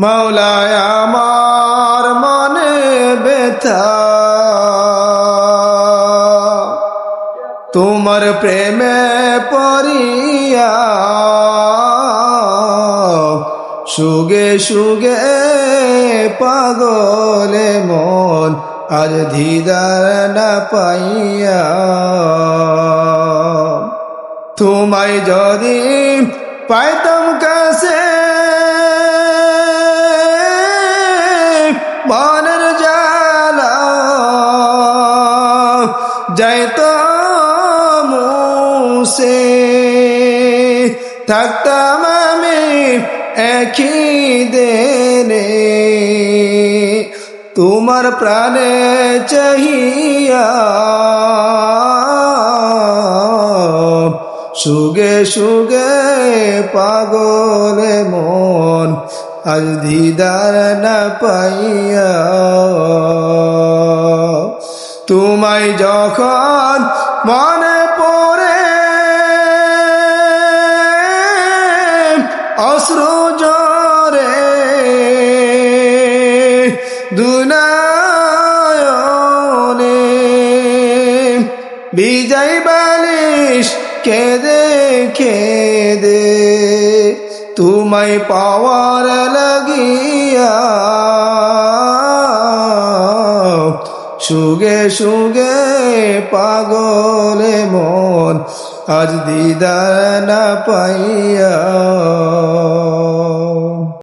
মাওলায় আমার মনে ব্যথা তোমার প্রেমে পড়িয়া সুগে সুগে পাগলে মন আজ দিদার না পাইয়া। তোমায় যদি পাইতাম কাছে মনের জালা। যাইতো মুসে। থাকতাম আমি একই দেনে। তোমার প্রাণে চাহিয়া সুগে সুগে পাগলে মন। আজ দিদার না পাইয়া। তোমায় যখন মনে পড়ে, অশ্রু জরে দুনায়নে বিজয় বালিশ কেদে কেদে তোমায় পাওয়ার লাগিয়া সুগে সুগে পাগলে মন আজ দিদার না পাইয়া।